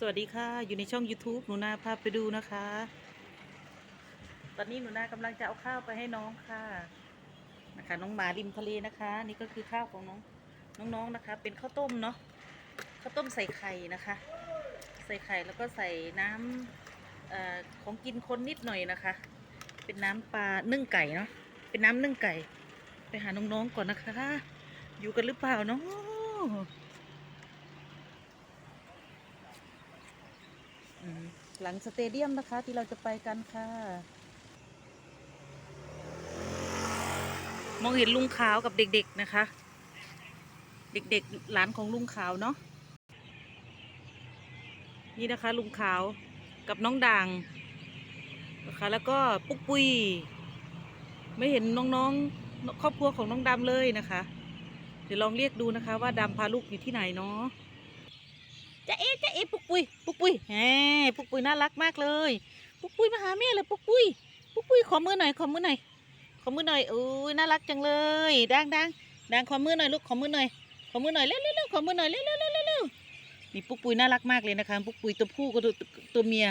สวัสดีค่ะ อยู่ในช่อง YouTube หนูนาพาไปดูนะคะ ตอนนี้หนูนากำลังจะเอาข้าวไปให้น้องค่ะ นะคะ น้องหมาริมทะเลนะคะ นี่ก็คือข้าวของน้องน้องๆนะคะ เป็นข้าวต้มเนาะข้าวต้มใส่ไข่นะคะ ใส่ไข่แล้วก็ใส่น้ำออของกินคนนิดหน่อยนะคะ เป็นน้ำปลานึ่งไก่เนาะเป็นน้ำนึ่งไก่ ไปหาน้องๆก่อนนะคะ อยู่กันหรือเปล่าเนาะ อืม หลังสเตเดียมนะคะ ที่เราจะไปกันค่ะ มองเห็นลุงขาวกับเด็กๆนะคะ เด็กๆหลานของลุงขาวเนาะนี่นะคะ ลุงขาวกับน้องด่างนะคะแล้วก็ปุ๊กปุย ไม่เห็นน้องๆ ครอบครัวของน้องดำเลยนะคะ เดี๋ยวลองเรียกดูนะคะว่าดำพาลูกอยู่ที่ไหนเนาะจะเอ๊จะเอ๊ปุ๊กปุย ปุกปุยแหมปุกปุยน่ารักมากเลย ปุกปุ้ยมาหาแม่เลยปุกปุ้ยปุกปุ้ยขอมือหน่อยขอมือหน่อยขอมือหน่อยอุ้ยน่ารักจังเลยดังดังดังขอมือหน่อยลูกขอมือหน่อยขอมือหน่อยเร็วเร็วเร็วขอมือหน่อยเร็วเร็วเร็วเร็วนี่ปุกปุ้ยน่ารักมากเลยนะคะ ปุกปุ้ยตัวผู้กับตัวตัวเมีย